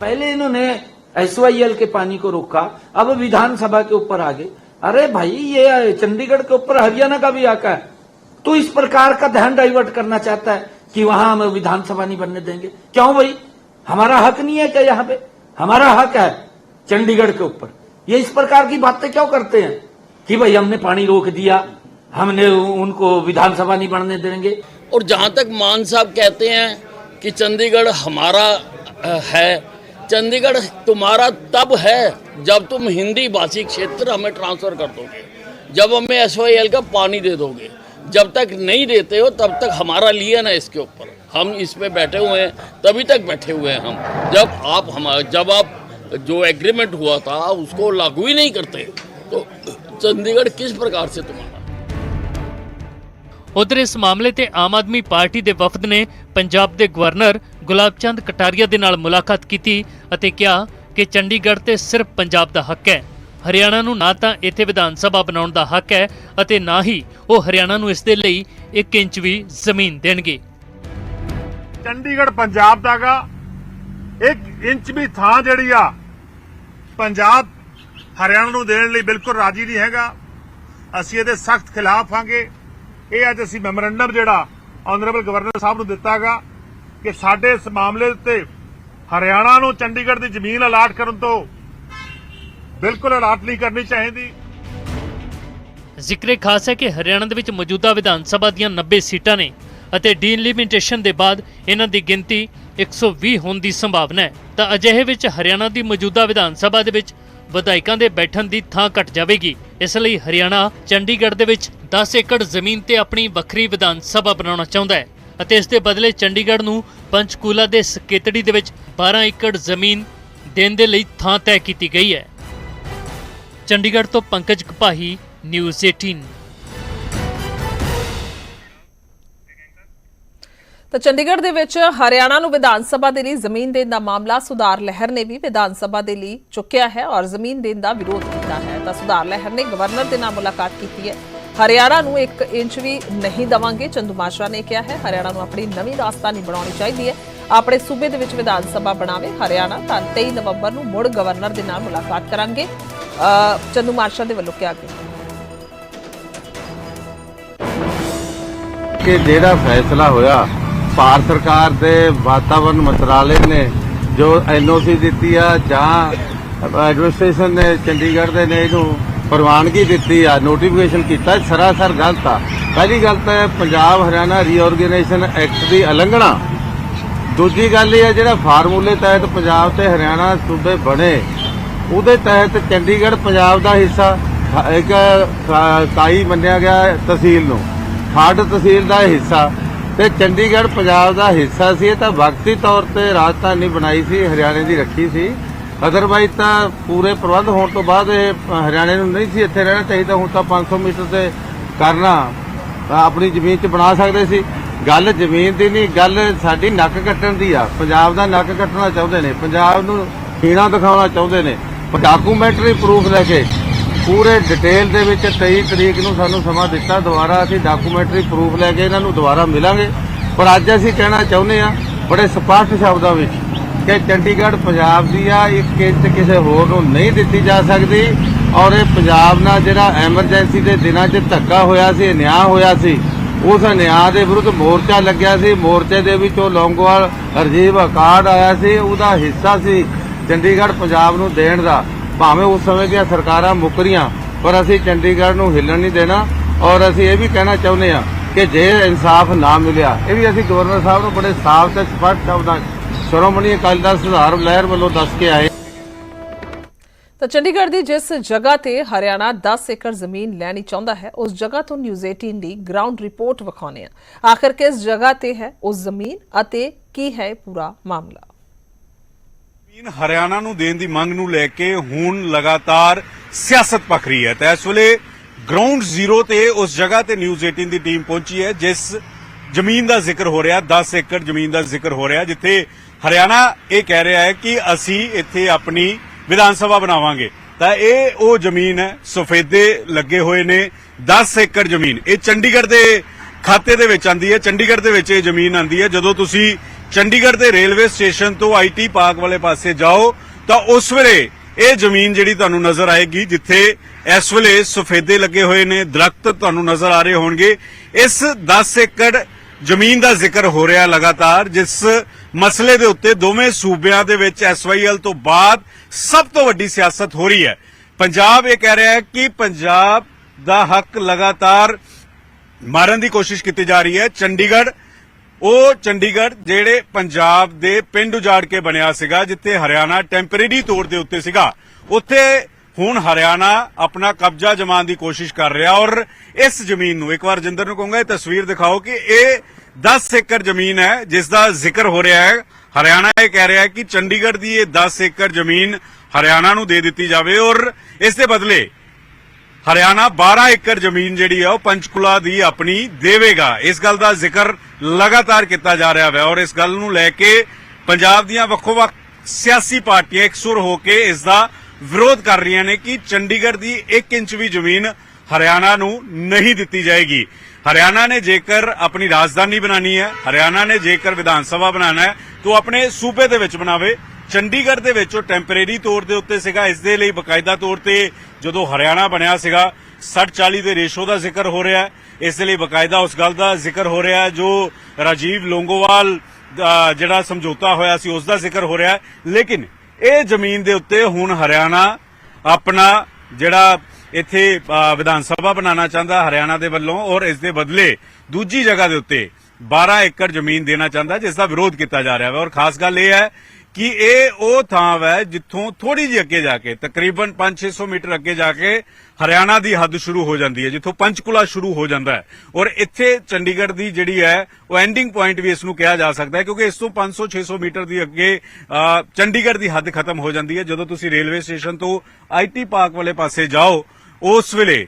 पहले इन्होंने एस के पानी को रोका अब विधानसभा के ऊपर आ गए अरे भाई ये चंडीगढ़ के ऊपर हरियाणा का भी आका है तो इस प्रकार का ध्यान डाइवर्ट करना चाहता है कि वहां हम विधानसभा नहीं बनने देंगे क्यों भाई हमारा हक नहीं है क्या यहाँ पे हमारा हक है चंडीगढ़ के ऊपर ये इस प्रकार की बातें क्यों करते हैं कि भाई हमने पानी रोक दिया हमने उनको विधानसभा नहीं बनने देंगे। और जहाँ तक मान साहब कहते हैं कि चंडीगढ़ हमारा है, चंडीगढ़ तुम्हारा तब है जब तुम हिंदी भाषी क्षेत्र हमें ट्रांसफ़र कर दोगे, जब हमें एस का पानी दे दोगे। जब तक नहीं देते हो, तब तक हमारा लिया ना इसके ऊपर। हम इस पे बैठे हुए हैं, तभी तक बैठे हुए हैं हम। जब आप हम, जब आप जो एग्रीमेंट हुआ था, उसको लागू ही नहीं करते तो चंडीगढ़ किस प्रकार से तुम्हारा ਉਧਰ ਇਸ ਮਾਮਲੇ ਤੇ ਆਮ ਆਦਮੀ ਪਾਰਟੀ ਦੇ ਵਫਦ ਨੇ ਪੰਜਾਬ ਦੇ ਗਵਰਨਰ ਗੁਲਾਬ ਚੰਦ ਕਟਾਰੀਆ ਦੇ ਨਾਲ ਮੁਲਾਕਾਤ ਕੀਤੀ ਅਤੇ ਕਿਹਾ ਕਿ ਚੰਡੀਗੜ੍ਹ ਤੇ ਸਿਰਫ ਪੰਜਾਬ ਦਾ ਹੱਕ ਹੈ। ਹਰਿਆਣਾ ਨੂੰ ਨਾ ਤਾਂ ਇੱਥੇ ਵਿਧਾਨ ਸਭਾ ਬਣਾਉਣ ਦਾ ਹੱਕ ਹੈ ਅਤੇ ਨਾ ਹੀ ਉਹ ਹਰਿਆਣਾ ਨੂੰ ਇਸ ਦੇ ਲਈ 1 ਇੰਚ ਵੀ ਜ਼ਮੀਨ ਦੇਣਗੇ। ਚੰਡੀਗੜ੍ਹ ਪੰਜਾਬ ਦਾਗਾ, ਇੱਕ ਇੰਚ ਵੀ ਥਾਂ ਜਿਹੜੀ ਆ, ਪੰਜਾਬ ਹਰਿਆਣਾ ਨੂੰ ਦੇਣ ਲਈ ਬਿਲਕੁਲ ਰਾਜੀ ਨਹੀਂ ਹੈਗਾ। ਅਸੀਂ ਇਹਦੇ ਸਖਤ ਖਿਲਾਫ ਆਂਗੇ। ਇਹ ਅੱਜ ਅਸੀਂ ਮੈਮੋਰੰਡਮ ਜਿਹੜਾ ਆਨਰੇਬਲ ਗਵਰਨਰ ਸਾਹਿਬ ਨੂੰ ਦਿੱਤਾਗਾ ਕਿ ਸਾਡੇ ਇਸ ਮਾਮਲੇ ਉੱਤੇ ਹਰਿਆਣਾ ਨੂੰ ਚੰਡੀਗੜ੍ਹ ਦੀ ਜ਼ਮੀਨ ਅਲਾਟ ਕਰਨ ਤੋਂ ਬਿਲਕੁਲ ਅਲਾਟ ਨਹੀਂ ਕਰਨੀ ਚਾਹੀਦੀ। ਜ਼ਿਕਰੇ ਖਾਸ ਹੈ ਕਿ ਹਰਿਆਣਾ ਦੇ ਵਿੱਚ ਮੌਜੂਦਾ ਵਿਧਾਨ ਸਭਾ ਦੀਆਂ 90 ਸੀਟਾਂ ਨੇ ਅਤੇ ਡੀਲਿਮਿਟੇਸ਼ਨ ਦੇ ਬਾਅਦ ਇਹਨਾਂ ਦੀ ਗਿਣਤੀ 120 ਹੋਣ ਦੀ ਸੰਭਾਵਨਾ ਹੈ। ਤਾਂ ਅਜਿਹੇ ਵਿੱਚ ਹਰਿਆਣਾ ਦੀ ਮੌਜੂਦਾ ਵਿਧਾਨ ਸਭਾ ਦੇ ਵਿੱਚ ਵਿਧਾਇਕਾਂ ਦੇ ਬੈਠਣ ਦੀ ਥਾਂ ਘਟ ਜਾਵੇਗੀ। ਇਸ ਲਈ ਹਰਿਆਣਾ, ਚੰਡੀਗੜ੍ਹ ਦੇ ਵਿੱਚ 10 ਏਕੜ ਜ਼ਮੀਨ ਤੇ ਆਪਣੀ ਵੱਖਰੀ ਵਿਧਾਨ ਸਭਾ ਬਣਾਉਣਾ ਚਾਹੁੰਦਾ ਹੈ ਅਤੇ ਇਸ ਦੇ ਬਦਲੇ ਚੰਡੀਗੜ੍ਹ ਨੂੰ ਪੰਚਕੂਲਾ ਦੇ ਸਕੇਤੜੀ ਦੇ ਵਿੱਚ 12 ਏਕੜ ਜ਼ਮੀਨ ਦੇਣ ਦੇ ਲਈ ਥਾਂ ਤੈਅ ਕੀਤੀ ਗਈ ਹੈ। ਚੰਡੀਗੜ੍ਹ ਤੋਂ ਪੰਕਜ ਕਪਾਹੀ, ਨਿਊਜ਼ 18 ਤਾਂ ਚੰਡੀਗੜ੍ਹ ਦੇ ਵਿੱਚ ਹਰਿਆਣਾ ਨੂੰ ਵਿਧਾਨ ਸਭਾ ਦੇ ਲਈ ਜ਼ਮੀਨ ਦੇਣ ਦਾ ਮਾਮਲਾ ਸੁਧਾਰ ਲਹਿਰ ਨੇ ਵੀ ਵਿਧਾਨ ਸਭਾ ਦੇ ਲਈ ਚੁੱਕਿਆ ਹੈ ਔਰ ਜ਼ਮੀਨ ਦੇਣ ਦਾ ਵਿਰੋਧ ਕੀਤਾ ਹੈ। ਤਾਂ ਸੁਧਾਰ ਲਹਿਰ ਨੇ ਗਵਰਨਰ ਦੇ ਨਾਲ ਮੁਲਾਕਾਤ ਕੀਤੀ ਹੈ। ਹਰਿਆਣਾ ਨੂੰ 1 ਇੰਚ ਵੀ ਨਹੀਂ ਦਵਾਂਗੇ, ਚੰਦੂ ਨੇ ਕਿਹਾ ਹੈ। ਹਰਿਆਣਾ ਨੂੰ ਆਪਣੀ ਨਵੀਂ ਰਾਜਧਾਨੀ ਬਣਾਉਣੀ ਚਾਹੀਦੀ ਹੈ। ਆਪਣੇ ਸੂਬੇ ਦੇ ਵਿੱਚ ਵਿਧਾਨ ਸਭਾ ਬਣਾਵੇ ਹਰਿਆਣਾ, ਤਾਂ 23 ਨਵੰਬਰ ਨੂੰ ਮੁੜ ਗਵਰਨਰ ਦੇ ਨਾਲ ਮੁਲਾਕਾਤ ਕਰਾਂਗੇ। ਚੰਦੂਮਾਸ਼ਾ ਦੇ ਵੱਲੋਂ ਕਿਹਾ ਗਿਆ ਕਿ ਜਿਹੜਾ ਫੈਸਲਾ ਹੋਇਆ ਭਾਰਤ ਸਰਕਾਰ ਦੇ ਵਾਤਾਵਰਣ ਮੰਤਰਾਲੇ ਨੇ ਜੋ ਐਨਓਸੀ ਦਿੱਤੀ ਆ ਜਾਂ ਐਡਮਿਨਿਸਟ੍ਰੇਸ਼ਨ ਨੇ, ਚੰਡੀਗੜ੍ਹ ਦੇ ਨੇ, ਇਹਨੂੰ ਪ੍ਰਵਾਨਗੀ ਦਿੱਤੀ ਆ ਨੋਟੀਫਿਕੇਸ਼ਨ ਕੀਤਾ, ਸਰਾਸਰ ਗਲਤ ਆ। ਪਹਿਲੀ ਗੱਲ ਤਾਂ ਪੰਜਾਬ ਹਰਿਆਣਾ ਰੀਆਰਗੇਨਾਈਜੇਸ਼ਨ ਐਕਟ ਦੀ ਉਲੰਘਣਾ। ਦੂਜੀ ਗੱਲ ਇਹ ਆ, ਜਿਹੜਾ ਫਾਰਮੂਲੇ ਤਹਿਤ ਪੰਜਾਬ ਤੇ ਹਰਿਆਣਾ ਸੂਬੇ ਬਣੇ, ਉਹਦੇ ਤਹਿਤ ਚੰਡੀਗੜ੍ਹ ਪੰਜਾਬ ਦਾ ਹਿੱਸਾ, ਇੱਕ ਕ- ਕਾਈ ਮੰਨਿਆ ਗਿਆ ਤਹਿਸੀਲ ਨੂੰ। ਖੱਡ ਤਹਿਸੀਲ ਦਾ ਹਿੱਸਾ। ਤੇ ਚੰਡੀਗੜ੍ਹ ਪੰਜਾਬ ਦਾ ਹਿੱਸਾ ਸੀ, ਇਹ ਤਾਂ ਵਕਤੀ ਤੌਰ ਤੇ ਰਾਜਧਾਨੀ ਬਣਾਈ ਸੀ, ਹਰਿਆਣੇ ਦੀ ਰੱਖੀ ਸੀ। ਅਦਰਵਾਈਜ਼ ਤਾਂ ਪੂਰੇ ਪ੍ਰਬੰਧ ਹੋਣ ਤੋਂ ਬਾਅਦ ਇਹ ਹਰਿਆਣੇ ਨੂੰ ਨਹੀਂ ਸੀ ਇੱਥੇ ਰਹਿਣਾ ਚਾਹੀਦਾ, ਹੁਣ ਤਾਂ 500 ਮੀਟਰ ਤੇ ਕਰਨਾ ਆਪਣੀ ਜ਼ਮੀਨ 'ਚ ਬਣਾ ਸਕਦੇ ਸੀ। ਗੱਲ ਜ਼ਮੀਨ ਦੀ ਨਹੀਂ, ਗੱਲ ਸਾਡੀ ਨੱਕ ਕੱਟਣ ਦੀ ਆ। ਪੰਜਾਬ ਦਾ ਨੱਕ ਕੱਟਣਾ ਚਾਹੁੰਦੇ ਨੇ, ਪੰਜਾਬ ਨੂੰ ਖੀਣਾ ਦਿਖਾਉਣਾ ਚਾਹੁੰਦੇ ਨੇ। ਡਾਕੂਮੈਂਟਰੀ ਪ੍ਰੂਫ ਲੈ ਕੇ ਪੂਰੇ ਡਿਟੇਲ ਦੇ ਵਿੱਚ 23 ਤਰੀਕ ਨੂੰ ਸਾਨੂੰ ਸਮਾਂ ਦਿੱਤਾ। ਦੁਬਾਰਾ ਅਸੀਂ ਡਾਕੂਮੈਂਟਰੀ ਪ੍ਰੂਫ ਲੈ ਕੇ ਇਹਨਾਂ ਨੂੰ ਦੁਬਾਰਾ ਮਿਲਾਂਗੇ। ਪਰ ਅੱਜ ਅਸੀਂ ਕਹਿਣਾ ਚਾਹੁੰਦੇ ਆ ਬੜੇ ਸਪਸ਼ਟ ਸ਼ਬਦਾਂ ਵਿੱਚ ਕਿ ਚੰਡੀਗੜ੍ਹ ਪੰਜਾਬ ਦੀ ਆ ਇਹ ਇੰਚ ਕਿਸੇ ਹੋਰ ਨੂੰ ਨਹੀਂ ਦਿੱਤੀ ਜਾ ਸਕਦੀ। ਔਰ ਇਹ ਪੰਜਾਬ ਨਾਲ ਜਿਹੜਾ ਐਮਰਜੈਂਸੀ ਦੇ ਦਿਨਾਂ 'ਚ ਧੱਕਾ ਹੋਇਆ ਸੀ, ਨਿਆਂ ਹੋਇਆ ਸੀ, ਉਸ ਨਿਆਂ ਦੇ ਵਿਰੁੱਧ ਮੋਰਚਾ ਲੱਗਿਆ ਸੀ। ਮੋਰਚੇ ਦੇ ਵਿੱਚੋਂ ਲੌਂਗੋਵਾਲ ਰਜੀਵ ਅਕਾਰਡ ਆਇਆ ਸੀ। ਉਹਦਾ ਹਿੱਸਾ ਸੀ ਚੰਡੀਗੜ੍ਹ ਪੰਜਾਬ ਨੂੰ ਦੇਣ ਦਾ। ਭਾਵੇਂ ਉਸ ਸਮੇਂ ਦੀਆਂ ਸਰਕਾਰਾਂ ਮੁੱਕਰੀਆਂ ਪਰ ਅਸੀਂ ਚੰਡੀਗੜ੍ਹ ਨੂੰ ਹਿੱਲਣ ਨਹੀਂ ਦੇਣਾ ਔਰ ਅਸੀਂ ਇਹ ਵੀ ਕਹਿਣਾ ਚਾਹੁੰਦੇ ਆ ਕਿ ਜੇ ਇਨਸਾਫ ਨਾ ਮਿਲਿਆ, ਇਹ ਵੀ ਅਸੀਂ ਗਵਰਨਰ ਸਾਹਿਬ ਨੂੰ ਬੜੇ ਸਾਫ਼ ਤੇ ਸਪਸ਼ਟ ਸ਼ਬਦਾਂ ਸ਼੍ਰੋਮਣੀ ਅਕਾਲੀ ਦਲ ਸੁਧਾਰ ਲਹਿਰ ਵੱਲੋਂ ਦੱਸ ਕੇ ਆਏ। ਤਾਂ ਤਾਂ ਚੰਡੀਗੜ੍ਹ ਦੀ ਜਿਸ ਜਗ੍ਹਾ ਤੇ ਹਰਿਆਣਾ 10 ਏਕੜ ਜ਼ਮੀਨ ਲੈਣੀ ਚਾਹੁੰਦਾ ਹੈ, ਉਸ ਜਗ੍ਹਾ ਤੋਂ ਨਿਊਜ਼ 18 ਦੀ ਗਰਾਊਂਡ ਰਿਪੋਰਟ ਵਿਖਾਉਂਦੇ ਆ ਆਖਰ ਕਿਸ ਜਗ੍ਹਾ ਤੇ ਹੈ ਉਸ ਜ਼ਮੀਨ ਅਤੇ ਕੀ ਹੈ ਪੂਰਾ ਮਾਮਲਾ? ਜ਼ਮੀਨ ਹਰਿਆਣਾ ਨੂੰ ਦੇਣ ਦੀ ਮੰਗ ਨੂੰ ਲੈ ਕੇ ਹੁਣ ਲਗਾਤਾਰ ਸਿਆਸਤ ਪੱਖ ਰਹੀ ਹੈ। ਤਾਂ ਇਸ ਵੇਲੇ ਗਰਾਊਂਡ ਜ਼ੀਰੋ ਤੇ ਉਸ ਜਗ੍ਹਾ ਤੇ ਨਿਊਜ਼ 18 ਦੀ ਟੀਮ ਪਹੁੰਚੀ ਹੈ, ਜਿਸ ਜ਼ਮੀਨ ਦਾ ਜ਼ਿਕਰ ਹੋ ਰਿਹਾ 10 ਏਕੜ ਜ਼ਮੀਨ ਦਾ ਜ਼ਿਕਰ ਹੋ ਰਿਹਾ, ਜਿੱਥੇ ਹਰਿਆਣਾ ਇਹ ਕਹਿ ਰਿਹਾ ਹੈ ਕਿ ਅਸੀਂ ਇੱਥੇ ਆਪਣੀ ਵਿਧਾਨ ਸਭਾ ਬਣਾਵਾਂਗੇ। ਤਾਂ ਇਹ ਉਹ ਜ਼ਮੀਨ ਹੈ, ਸਫੇਦੇ ਲੱਗੇ ਹੋਏ ਨੇ 10 ਏਕੜ ਜ਼ਮੀਨ। ਇਹ ਚੰਡੀਗੜ੍ਹ ਦੇ ਖਾਤੇ ਦੇ ਵਿੱਚ ਆਂਦੀ ਹੈ, ਚੰਡੀਗੜ੍ਹ ਦੇ ਵਿੱਚ ਇਹ ਜ਼ਮੀਨ ਆਂਦੀ ਹੈ। ਜਦੋਂ ਤੁਸੀਂ ਚੰਡੀਗੜ੍ਹ ਦੇ ਰੇਲਵੇ ਸਟੇਸ਼ਨ ਤੋਂ ਆਈਟੀ ਪਾਰਕ ਵਾਲੇ ਪਾਸੇ ਜਾਓ, ਤਾਂ ਉਸ ਵੇਲੇ ਇਹ ਜ਼ਮੀਨ ਜਿਹੜੀ ਤੁਹਾਨੂੰ ਨਜ਼ਰ ਆਏਗੀ, ਜਿੱਥੇ ਇਸ ਵੇਲੇ ਸਫੇਦੇ ਲੱਗੇ ਹੋਏ ਨੇ, ਦਰਖਤ ਤੁਹਾਨੂੰ ਨਜ਼ਰ ਆ ਰਹੇ ਹੋਣਗੇ। ਇਸ 10 ਏਕੜ ਜ਼ਮੀਨ ਦਾ ਜ਼ਿਕਰ ਹੋ ਰਿਹਾ ਲਗਾਤਾਰ, ਜਿਸ ਮਸਲੇ ਦੇ ਉੱਤੇ ਦੋਵੇਂ ਸੂਬਿਆਂ ਦੇ ਵਿੱਚ ਐਸਵਾਈਐਲ ਤੋਂ ਬਾਅਦ ਸਭ ਤੋਂ ਵੱਡੀ ਸਿਆਸਤ ਹੋ ਰਹੀ ਹੈ। ਪੰਜਾਬ ਇਹ ਕਹਿ ਰਿਹਾ ਹੈ ਕਿ ਪੰਜਾਬ ਦਾ ਹੱਕ ਲਗਾਤਾਰ ਮਾਰਨ ਦੀ ਕੋਸ਼ਿਸ਼ ਕੀਤੀ ਜਾ ਰਹੀ ਹੈ। ਚੰਡੀਗੜ੍ਹ ਉਹ ਚੰਡੀਗੜ੍ਹ ਜਿਹੜੇ ਪੰਜਾਬ ਦੇ ਪਿੰਡ ਉਜਾੜ ਕੇ ਬਣਿਆ ਸੀਗਾ, ਜਿੱਥੇ ਹਰਿਆਣਾ ਟੈਂਪਰੇਰੀ ਤੌਰ ਦੇ ਉੱਤੇ ਸੀਗਾ, ਉੱਥੇ ਹੁਣ ਹਰਿਆਣਾ ਆਪਣਾ ਕਬਜ਼ਾ ਜਮਾਉਣ ਦੀ ਕੋਸ਼ਿਸ਼ ਕਰ ਰਿਹਾ ਔਰ ਇਸ ਜ਼ਮੀਨ ਨੂੰ, ਇੱਕ ਵਾਰ ਜਿੰਦਰ ਨੂੰ ਕਹੂੰਗਾ, ਇਹ ਤਸਵੀਰ ਦਿਖਾਓ ਕਿ ਇਹ 10 ਏਕੜ ਜ਼ਮੀਨ ਹੈ, ਜਿਸ ਦਾ ਜ਼ਿਕਰ ਹੋ ਰਿਹਾ ਹੈ। ਹਰਿਆਣਾ ਇਹ ਕਹਿ ਰਿਹਾ ਹੈ ਕਿ ਚੰਡੀਗੜ੍ਹ ਦੀ ਇਹ 10 ਏਕੜ ਜ਼ਮੀਨ ਹਰਿਆਣਾ ਨੂੰ ਦੇ ਦਿੱਤੀ ਜਾਵੇ ਔਰ ਇਸ ਦੇ ਬਦਲੇ ਹਰਿਆਣਾ 12 ਏਕੜ ਜ਼ਮੀਨ ਜਿਹੜੀ ਹੈ ਉਹ ਪੰਚਕੁਲਾ ਦੀ ਆਪਣੀ ਦੇਵੇਗਾ। ਇਸ ਗੱਲ ਦਾ ਜ਼ਿਕਰ ਲਗਾਤਾਰ ਕੀਤਾ ਜਾ ਰਿਹਾ ਹੈ ਔਰ ਇਸ ਗੱਲ ਨੂੰ ਲੈ ਕੇ ਪੰਜਾਬ ਦੀਆਂ ਵੱਖੋ-ਵੱਖ ਸਿਆਸੀ ਪਾਰਟੀਆਂ ਇਕਸੁਰ ਹੋ ਕੇ ਇਸ ਦਾ ਵਿਰੋਧ ਕਰ ਰਹੀਆਂ ਨੇ ਕਿ ਚੰਡੀਗੜ੍ਹ ਦੀ 1 ਇੰਚ ਵੀ ਜ਼ਮੀਨ ਹਰਿਆਣਾ ਨੂੰ ਨਹੀਂ ਦਿੱਤੀ ਜਾਏਗੀ। ਹਰਿਆਣਾ ਨੇ ਜੇਕਰ ਆਪਣੀ ਰਾਜਧਾਨੀ ਬਣਾਣੀ ਹੈ, ਹਰਿਆਣਾ ਨੇ ਜੇਕਰ ਵਿਧਾਨ ਸਭਾ ਬਣਾਉਣਾ ਹੈ, ਤਾਂ ਉਹ ਆਪਣੇ ਸੂਬੇ ਦੇ ਵਿੱਚ ਬਣਾਵੇ। ਚੰਡੀਗੜ੍ਹ ਦੇ ਵਿੱਚ ਉਹ ਟੈਂਪਰੇਰੀ ਤੌਰ ਦੇ ਉੱਤੇ ਸੀਗਾ, ਇਸ ਦੇ ਲਈ ਬਕਾਇਦਾ ਤੌਰ ਤੇ ਜਦੋਂ ਹਰਿਆਣਾ ਬਣਿਆ ਸੀਗਾ 60 40 ਦੇ ਰੇਸ਼ੋ ਦਾ ਜ਼ਿਕਰ ਹੋ ਰਿਹਾ ਹੈ। ਇਸ ਦੇ ਲਈ ਬਕਾਇਦਾ ਉਸ ਗੱਲ ਦਾ ਜ਼ਿਕਰ ਹੋ ਰਿਹਾ ਜੋ ਰਾਜੀਵ ਲੋਂਗੋਵਾਲ ਜਿਹੜਾ ਸਮਝੌਤਾ ਹੋਇਆ ਸੀ, ਉਸ ਦਾ ਜ਼ਿਕਰ ਹੋ ਰਿਹਾ ਲੇਕਿਨ ਇਹ ਜ਼ਮੀਨ ਦੇ ਉੱਤੇ ਹੁਣ ਹਰਿਆਣਾ ਆਪਣਾ ਜਿਹੜਾ ਇੱਥੇ ਵਿਧਾਨ ਸਭਾ ਬਣਾਉਣਾ ਚਾਹੁੰਦਾ ਹਰਿਆਣਾ ਦੇ ਵੱਲੋਂ ਔਰ ਇਸ ਦੇ ਬਦਲੇ ਦੂਜੀ ਜਗ੍ਹਾ ਦੇ ਉੱਤੇ 12 ਏਕੜ ਜ਼ਮੀਨ ਦੇਣਾ ਚਾਹੁੰਦਾ, ਜਿਸ ਦਾ ਵਿਰੋਧ ਕੀਤਾ ਜਾ ਰਿਹਾ ਹੈ। ਔਰ ਖਾਸ ਗੱਲ ਇਹ ਹੈ ਕਿ ਇਹ ਉਹ ਥਾਂ ਹੈ ਜਿੱਥੋਂ ਥੋੜੀ ਜਿਹੀ ਅੱਗੇ ਜਾ ਕੇ ਤਕਰੀਬਨ 5-600 ਮੀਟਰ ਅੱਗੇ ਜਾ ਕੇ ਹਰਿਆਣਾ ਦੀ ਹੱਦ ਸ਼ੁਰੂ ਹੋ ਜਾਂਦੀ ਹੈ ਜਿੱਥੋਂ ਪੰਚਕੁਲਾ ਸ਼ੁਰੂ ਹੋ ਜਾਂਦਾ ਹੈ। ਔਰ ਇੱਥੇ ਚੰਡੀਗੜ੍ਹ ਦੀ ਜਿਹੜੀ ਹੈ ਉਹ ਐਂਡਿੰਗ ਪੁਆਇੰਟ ਵੀ ਇਸ ਨੂੰ ਕਿਹਾ ਜਾ ਸਕਦਾ ਹੈ ਕਿਉਂਕਿ ਇਸ ਤੋਂ 500-600 ਮੀਟਰ ਦੀ ਅੱਗੇ ਅ, ਚੰਡੀਗੜ੍ਹ ਦੀ ਹੱਦ ਖਤਮ ਹੋ ਜਾਂਦੀ ਹੈ। ਜਦੋਂ ਤੁਸੀਂ ਰੇਲਵੇ ਸਟੇਸ਼ਨ ਤੋਂ ਆਈਟੀ ਪਾਰਕ ਵਾਲੇ ਪਾਸੇ ਜਾਓ ਉਸ ਵੇਲੇ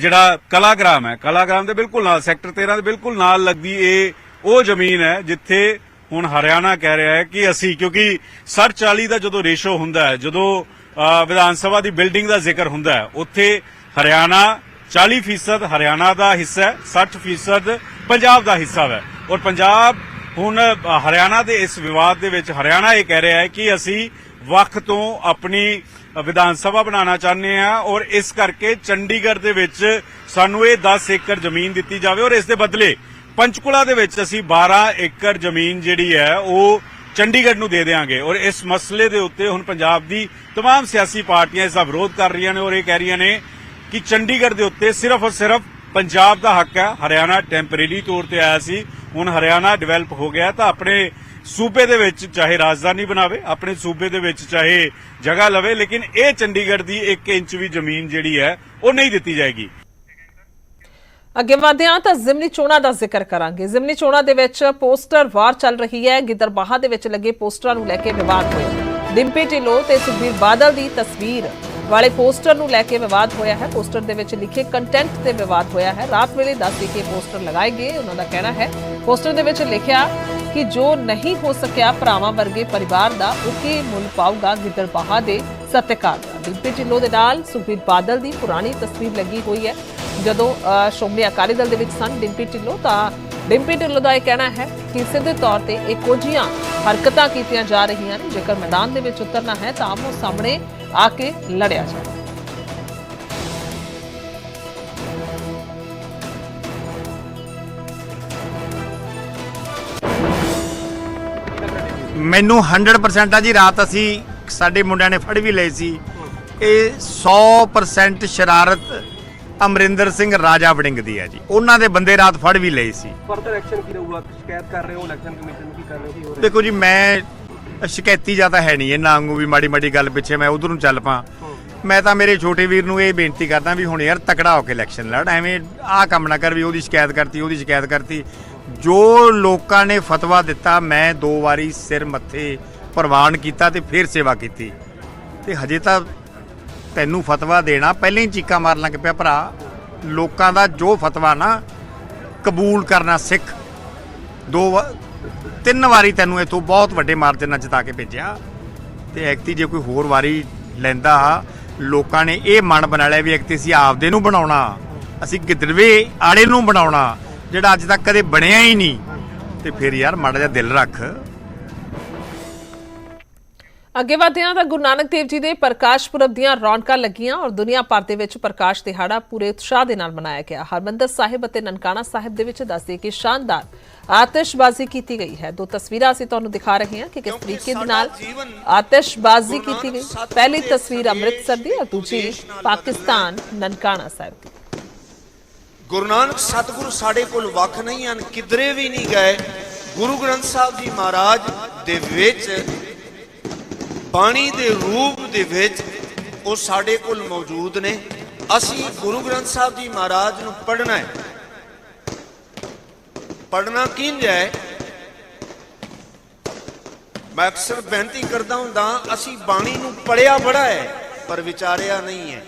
ਜਿਹੜਾ ਕਲਾਗ੍ਰਾਮ ਹੈ ਕਲਾਗ੍ਰਾਮ ਦੇ ਬਿਲਕੁਲ ਨਾਲ ਸੈਕਟਰ 13 ਦੇ ਬਿਲਕੁਲ ਨਾਲ ਲੱਗਦੀ ਇਹ ਉਹ ਜ਼ਮੀਨ ਹੈ ਜਿੱਥੇ ਹੁਣ ਹਰਿਆਣਾ ਕਹਿ ਰਿਹਾ ਹੈ ਕਿ ਅਸੀਂ, ਕਿਉਂਕਿ 60 40 ਦਾ ਜਦੋਂ ਰੇਸ਼ੋ ਹੁੰਦਾ ਹੈ, ਜਦੋਂ ਵਿਧਾਨ ਸਭਾ ਦੀ ਬਿਲਡਿੰਗ ਦਾ ਜ਼ਿਕਰ ਹੁੰਦਾ ਹੈ, ਉੱਥੇ ਹਰਿਆਣਾ 40% ਹਰਿਆਣਾ ਦਾ ਹਿੱਸਾ ਹੈ 60% ਪੰਜਾਬ ਦਾ ਹਿੱਸਾ ਹੈ। ਔਰ ਪੰਜਾਬ ਹੁਣ ਹਰਿਆਣਾ ਦੇ ਇਸ ਵਿਵਾਦ ਦੇ ਵਿੱਚ ਹਰਿਆਣਾ ਇਹ ਕਹਿ ਰਿਹਾ ਹੈ ਕਿ ਅਸੀਂ ਵੱਖ ਤੋਂ ਆਪਣੀ ਵਿਧਾਨ ਸਭਾ ਬਣਾਉਣਾ ਚਾਹੁੰਦੇ ਆ ਔਰ ਇਸ ਕਰਕੇ ਚੰਡੀਗੜ੍ਹ ਦੇ ਵਿੱਚ ਸਾਨੂੰ ਇਹ 10 ਏਕੜ ਜ਼ਮੀਨ ਦਿੱਤੀ ਜਾਵੇ ਔਰ ਇਸ ਦੇ ਬਦਲੇ ਪੰਚਕੁਲਾ ਦੇ ਵਿੱਚ ਅਸੀਂ 12 ਏਕੜ ਜ਼ਮੀਨ ਜਿਹੜੀ ਹੈ ਉਹ ਚੰਡੀਗੜ੍ਹ ਨੂੰ ਦੇ ਦੇਵਾਂਗੇ ਔਰ ਇਸ ਮਸਲੇ ਦੇ ਉੱਤੇ ਹੁਣ ਪੰਜਾਬ ਦੀ तमाम ਸਿਆਸੀ ਪਾਰਟੀਆਂ ਇਸ ਦਾ ਵਿਰੋਧ ਕਰ ਰਹੀਆਂ ਨੇ ਔਰ ਇਹ ਕਹਿ ਰਹੀਆਂ ਨੇ ਕਿ ਚੰਡੀਗੜ੍ਹ ਦੇ ਉੱਤੇ ਸਿਰਫ ਔਰ ਸਿਰਫ ਪੰਜਾਬ ਦਾ ਹੱਕ ਹੈ ਹਰਿਆਣਾ ਟੈਂਪਰੇਰੀ ਤੌਰ ਤੇ ਆਇਆ ਸੀ ਹੁਣ ਹਰਿਆਣਾ ਡਿਵੈਲਪ ਹੋ ਗਿਆ ਤਾਂ ਆਪਣੇ ਸੂਬੇ ਦੇ ਵਿੱਚ ਚਾਹੇ ਰਾਜਧਾਨੀ ਬਣਾਵੇ ਆਪਣੇ ਸੂਬੇ ਦੇ ਵਿੱਚ ਚਾਹੇ ਜਗ੍ਹਾ ਲਵੇ ਲੇਕਿਨ ਇਹ ਚੰਡੀਗੜ੍ਹ ਦੀ 1 ਇੰਚ ਵੀ ਜ਼ਮੀਨ ਜਿਹੜੀ ਹੈ ਉਹ ਨਹੀਂ ਦਿੱਤੀ ਜਾਏਗੀ ਅੱਗੇ ਵਧਦੇ ਹਾਂ ਤਾਂ ਜ਼ਿਮਨੀ ਚੋਣਾਂ ਦਾ ਜ਼ਿਕਰ ਕਰਾਂਗੇ। ਜ਼ਿਮਨੀ ਚੋਣਾਂ ਦੇ ਵਿੱਚ ਪੋਸਟਰ ਵਾਰ ਚੱਲ ਰਹੀ ਹੈ। ਗਿੱਦਰਬਾਹਾ ਦੇ ਵਿੱਚ ਲੱਗੇ ਪੋਸਟਰਾਂ ਨੂੰ ਲੈ ਕੇ ਵਿਵਾਦ ਹੋਇਆ। ਡਿੰਪੀ ਢਿੱਲੋਂ ਤੇ ਸੁਖਬੀਰ ਬਾਦਲ ਦੀ ਤਸਵੀਰ ਵਾਲੇ ਪੋਸਟਰ ਨੂੰ ਲੈ ਕੇ ਵਿਵਾਦ ਹੋਇਆ ਹੈ। ਪੋਸਟਰ ਦੇ ਵਿੱਚ ਲਿਖੇ ਕੰਟੈਂਟ ਤੇ ਵਿਵਾਦ ਹੋਇਆ ਹੈ। ਰਾਤ ਵੇਲੇ 10 ਕੇ ਪੋਸਟਰ ਲਗਾਏ ਗਏ, ਉਹਨਾਂ ਦਾ ਕਹਿਣਾ ਹੈ, ਪੋਸਟਰ ਦੇ ਵਿੱਚ ਲਿਖਿਆ ਕਿ ਜੋ ਨਹੀਂ ਹੋ ਸਕਿਆ ਭਰਾਵਾਂ ਵਰਗੇ ਪਰਿਵਾਰ ਦਾ, ਉਹ ਕੀ ਮੁੱਲ ਪਾਊਗਾ ਗਿੱਦਰਬਾਹਾ ਦੇ ਸਤਿਕਾਰ ਦਾ। ਡਿੰਪੀ ਢਿੱਲੋਂ ਦੇ ਨਾਲ ਸੁਖਬੀਰ ਬਾਦਲ ਦੀ ਪੁਰਾਣੀ ਤਸਵੀਰ ਲੱਗੀ ਹੋਈ ਹੈ। ਜਦੋਂ ਅ, ਸ਼੍ਰੋਮਣੀ ਅਕਾਲੀ ਦਲ ਦੇ ਵਿੱਚ ਸਨ ਡਿੰਪੀ ਢਿੱਲੋਂ ਤਾਂ ਡਿੰਪੀ ਢਿੱਲੋਂ ਦਾ ਇਹ ਕਹਿਣਾ ਹੈ ਕਿ ਸਿੱਧੇ ਤੌਰ ਤੇ ਇਹੋ ਜਿਹੀਆਂ ਹਰਕਤਾਂ ਕੀਤੀਆਂ ਜਾ ਰਹੀਆਂ ਨੇ। ਜੇਕਰ ਮੈਦਾਨ ਦੇ ਵਿੱਚ ਉਤਰਨਾ ਹੈ ਤਾਂ ਆਮੋ ਸਾਹਮਣੇ ਆ ਕੇ ਲੜਿਆ ਜਾਵੇ। ਮੈਨੂੰ 100% ਆ ਜੀ ਰਾਤ ਅਸੀਂ ਸਾਡੇ ਮੁੰਡਿਆਂ ਨੇ ਫੜ ਵੀ ਲਏ ਸੀ। ਇਹ 100% ਸ਼ਰਾਰਤ ਅਮਰਿੰਦਰ ਸਿੰਘ ਰਾਜਾ ਵੜਿੰਗ ਦੀ ਹੈ ਜੀ। ਉਹਨਾਂ ਦੇ ਬੰਦੇ ਰਾਤ ਫੜ ਵੀ ਲਏ ਸੀ। ਫਰਦਰ ਐਕਸ਼ਨ ਕੀ ਰਹੂਗਾ? ਸ਼ਿਕਾਇਤ ਕਰ ਰਹੇ ਹੋ? ਇਲੈਕਸ਼ਨ ਕਮਿਸ਼ਨ ਨੂੰ ਕੀ ਕਰ ਰਹੇ ਹੋ? ਕੀ ਹੋ ਰਿਹਾ? ਦੇਖੋ ਜੀ ਮੈਂ ਸ਼ਿਕਾਇਤੀ ਜਾਂ ਤਾਂ ਹੈ ਨਹੀਂ। ਇਹਨਾਂ ਵਾਂਗੂ ਵੀ ਮਾੜੀ ਮਾੜੀ ਗੱਲ ਪਿੱਛੇ ਮੈਂ ਉਧਰ ਨੂੰ ਚੱਲ ਪਾਂ। ਮੈਂ ਤਾਂ ਮੇਰੇ ਛੋਟੇ ਵੀਰ ਨੂੰ ਇਹ ਬੇਨਤੀ ਕਰਦਾ ਵੀ ਹੁਣ ਯਾਰ ਤਕੜਾ ਹੋ ਕੇ ਇਲੈਕਸ਼ਨ ਲੜ। ਐਵੇਂ ਆਹ ਕੰਮ ਨਾ ਕਰ ਵੀ ਉਹਦੀ ਸ਼ਿਕਾਇਤ ਕਰਤੀ ਉਹਦੀ ਸ਼ਿਕਾਇਤ ਕਰਤੀ। ਜੋ ਲੋਕਾਂ ਨੇ ਫਤਵਾ ਦਿੱਤਾ ਮੈਂ ਦੋ ਵਾਰੀ ਸਿਰ ਮੱਥੇ ਪ੍ਰਵਾਨ ਕੀਤਾ ਤੇ ਫਿਰ ਸੇਵਾ ਕੀਤੀ। ਤੇ ਹਜੇ ਤਾਂ ਤੈਨੂੰ ਫਤਵਾ ਦੇਣਾ। ਪਹਿਲਾਂ ਹੀ ਚੀਕਾਂ ਮਾਰਨ ਲੱਗ ਪਿਆ ਭਰਾ। ਲੋਕਾਂ ਦਾ ਜੋ ਫਤਵਾ ਨਾ, ਕਬੂਲ ਕਰਨਾ ਸਿੱਖ। ਦੋ ਵਾ- ਤਿੰਨ ਵਾਰੀ ਤੈਨੂੰ ਇਥੋਂ ਬਹੁਤ ਵੱਡੇ ਮਾਰਜਨ ਨਾਲ ਜਿਤਾ ਕੇ ਭੇਜਿਆ। ਤੇ ਐਕਤੀ ਜੇ ਕੋਈ ਹੋਰ ਵਾਰੀ ਲੈਂਦਾ, ਲੋਕਾਂ ਨੇ ਇਹ ਮਨ ਬਣਾ ਲਿਆ ਵੀ ਐਕਤੀ ਅਸੀਂ ਆਪਦੇ ਨੂੰ ਬਣਾਉਣਾ, ਅਸੀਂ ਗਿੱਦੜਵੇ ਆੜੇ ਨੂੰ ਬਣਾਉਣਾ, ਜਿਹੜਾ ਅੱਜ ਤੱਕ ਕਦੇ ਬਣਿਆ ਹੀ ਨਹੀਂ। ਤੇ ਫਿਰ ਯਾਰ ਮਾੜਾ ਜਿਹਾ ਦਿਲ ਰੱਖ। ਅੱਗੇ ਵਧਦੇ ਹਾਂ ਤਾਂ ਗੁਰੂ ਨਾਨਕ ਦੇਵ ਜੀ ਦੇ ਪ੍ਰਕਾਸ਼ ਪੁਰਬ ਦੀਆਂ ਰੌਣਕਾਂ ਲੱਗੀਆਂ ਔਰ ਦੁਨੀਆ ਭਰ ਦੇ ਵਿੱਚ ਪ੍ਰਕਾਸ਼ ਦਿਹਾੜਾ ਪੂਰੇ ਉਤਸ਼ਾਹ ਦੇ ਨਾਲ ਮਨਾਇਆ ਗਿਆ। ਹਰਮੰਦਰ ਸਾਹਿਬ ਅਤੇ ਨਨਕਾਣਾ ਸਾਹਿਬ ਦੇ ਵਿੱਚ ਦੱਸਦੇ ਕਿ ਸ਼ਾਨਦਾਰ ਆਤਿਸ਼ਬਾਜ਼ੀ ਕੀਤੀ ਗਈ ਹੈ। ਦੋ ਤਸਵੀਰਾਂ ਅਸੀਂ ਤੁਹਾਨੂੰ ਦਿਖਾ ਰਹੇ ਹਾਂ ਕਿ ਕਿਸ ਤਰੀਕੇ ਦੇ ਨਾਲ ਆਤਿਸ਼ਬਾਜ਼ੀ ਕੀਤੀ ਗਈ। ਪਹਿਲੀ ਤਸਵੀਰ ਅੰਮ੍ਰਿਤਸਰ ਦੀ ਔਰ ਦੂਜੀ ਪਾਕਿਸਤਾਨ ਨਨਕਾਣਾ ਸਾਹਿਬ ਦੀ। ਗੁਰੂ ਨਾਨਕ ਸਤਿਗੁਰੂ ਸਾਡੇ ਕੋਲ ਵੱਖ ਨਹੀਂ ਹਨ ਕਿਧਰੇ ਵੀ ਨਹੀਂ ਗਏ। ਗੁਰੂ ਗ੍ਰੰਥ ਸਾਹਿਬ ਜੀ ਮਹਾਰਾਜ ਦੇ ਵਿੱਚ ਬਾਣੀ ਦੇ ਰੂਪ ਦੇ ਵਿੱਚ ਉਹ ਸਾਡੇ ਕੋਲ ਮੌਜੂਦ ਨੇ। ਅਸੀਂ ਗੁਰੂ ਗ੍ਰੰਥ ਸਾਹਿਬ ਜੀ ਮਹਾਰਾਜ ਨੂੰ ਪੜ੍ਹਨਾ ਹੈ। ਪੜ੍ਹਨਾ ਕਿੰਜ ਹੈ? ਮੈਂ ਅਕਸਰ ਬੇਨਤੀ ਕਰਦਾ ਹੁੰਦਾ, ਅਸੀਂ ਬਾਣੀ ਨੂੰ ਪੜਿਆ ਬੜਾ ਹੈ, ਪਰ ਵਿਚਾਰਿਆ ਨਹੀਂ ਹੈ।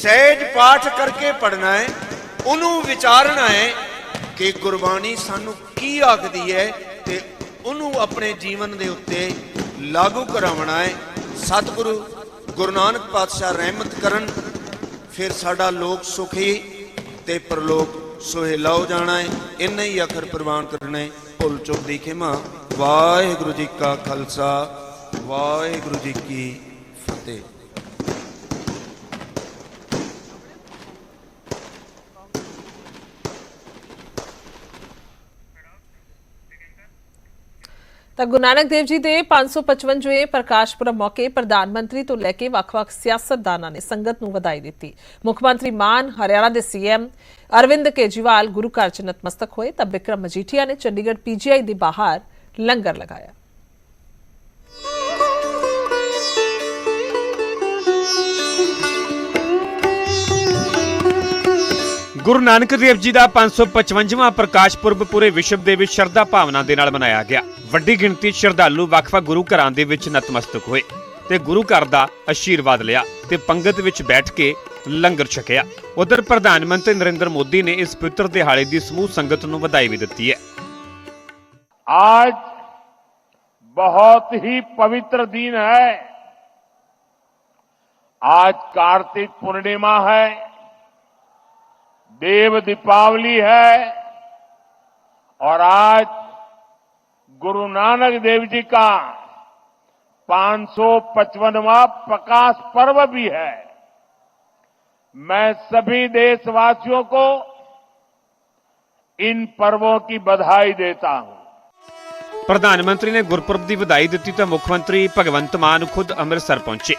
ਸਹਿਜ ਪਾਠ ਕਰਕੇ ਪੜਨਾ ਹੈ, ਉਹਨੂੰ ਵਿਚਾਰਨਾ ਹੈ ਕਿ ਗੁਰਬਾਣੀ ਸਾਨੂੰ ਕੀ ਆਖਦੀ ਹੈ ਤੇ ਉਹਨੂੰ ਆਪਣੇ ਜੀਵਨ ਦੇ ਉੱਤੇ ਲਾਗੂ ਕਰਾਉਣਾ ਹੈ। ਸਤਿਗੁਰੂ ਗੁਰੂ ਨਾਨਕ ਪਾਤਸ਼ਾਹ ਰਹਿਮਤ ਕਰਨ, ਫਿਰ ਸਾਡਾ ਲੋਕ ਸੁਖੀ ਤੇ ਪਰਲੋਕ ਸੁਹੇਲਾ ਹੋ ਜਾਣਾ ਹੈ। ਇੰਨਾ ਹੀ ਅਖਰ ਪ੍ਰਵਾਨ ਕਰਨਾ ਹੈ। ਭੁੱਲ ਚੁੱਕ ਦੀ ਖਿਮਾ। ਵਾਹਿਗੁਰੂ ਜੀ ਕਾ ਖਾਲਸਾ, ਵਾਹਿਗੁਰੂ ਜੀ ਕੀ ਫਤਿਹ। ਤਾਂ ਗੁਰੂ ਨਾਨਕ ਦੇਵ ਜੀ ਦੇ 555ਵੇਂ ਪ੍ਰਕਾਸ਼ ਪੁਰਬ ਮੌਕੇ ਪ੍ਰਧਾਨ ਮੰਤਰੀ ਤੋਂ ਲੈ ਕੇ ਵੱਖ-ਵੱਖ ਸਿਆਸਤਦਾਨਾਂ ਨੇ ਸੰਗਤ ਨੂੰ ਵਧਾਈ ਦਿੱਤੀ। ਮੁੱਖ ਮੰਤਰੀ ਮਾਨ ਹਰਿਆਣਾ ਦੇ ਸੀਐਮ ਅਰਵਿੰਦ ਕੇਜਰੀਵਾਲ ਗੁਰੂ ਘਰ ਚ ਨਤਮਸਤਕ ਹੋਏ ਤਾਂ ਬਿਕਰਮ ਮਜੀਠੀਆ ਨੇ ਚੰਡੀਗੜ੍ਹ ਪੀਜੀਆਈ ਦੇ ਬਾਹਰ ਲੰਗਰ ਲਗਾਇਆ। ਗੁਰੂ ਨਾਨਕ ਦੇਵ ਜੀ ਦਾ 555ਵਾਂ ਪ੍ਰਕਾਸ਼ ਪੁਰਬ ਪੂਰੇ ਵਿਸ਼ਵ ਦੇ ਵਿੱਚ ਸ਼ਰਧਾ ਭਾਵਨਾ ਦੇ ਨਾਲ ਮਨਾਇਆ ਗਿਆ ਵੱਡੀ ਗਿਣਤੀ 'ਚ ਸ਼ਰਧਾਲੂ ਵੱਖ-ਵੱਖ ਗੁਰੂ ਘਰਾਂ ਦੇ ਵਿੱਚ ਨਤਮਸਤਕ ਹੋਏ ਤੇ ਗੁਰੂ ਘਰ ਦਾ ਆਸ਼ੀਰਵਾਦ ਲਿਆ ਤੇ ਪੰਗਤ ਵਿੱਚ ਬੈਠ ਕੇ ਲੰਗਰ ਛਕਿਆ ਉਧਰ ਪ੍ਰਧਾਨ ਮੰਤਰੀ ਨਰਿੰਦਰ ਮੋਦੀ ਨੇ ਇਸ ਪਵਿੱਤਰ ਦਿਹਾੜੇ ਦੀ ਸਮੂਹ ਸੰਗਤ ਨੂੰ ਵਧਾਈ ਵੀ ਦਿੱਤੀ ਹੈ आज बहुत ही पवित्र दिन है आज कार्तिक पूर्णिमा है देव दीपावली है और आज गुरु नानक देव जी का 555वां प्रकाश पर्व भी है मैं सभी देशवासियों को इन पर्वों की बधाई देता हूं ਪ੍ਰਧਾਨ ਮੰਤਰੀ ਨੇ ਗੁਰਪੁਰਬ ਦੀ ਵਧਾਈ ਦਿੱਤੀ ਤਾਂ ਮੁੱਖ ਮੰਤਰੀ ਭਗਵੰਤ ਮਾਨ ਖੁਦ ਅੰਮ੍ਰਿਤਸਰ ਪਹੁੰਚੇ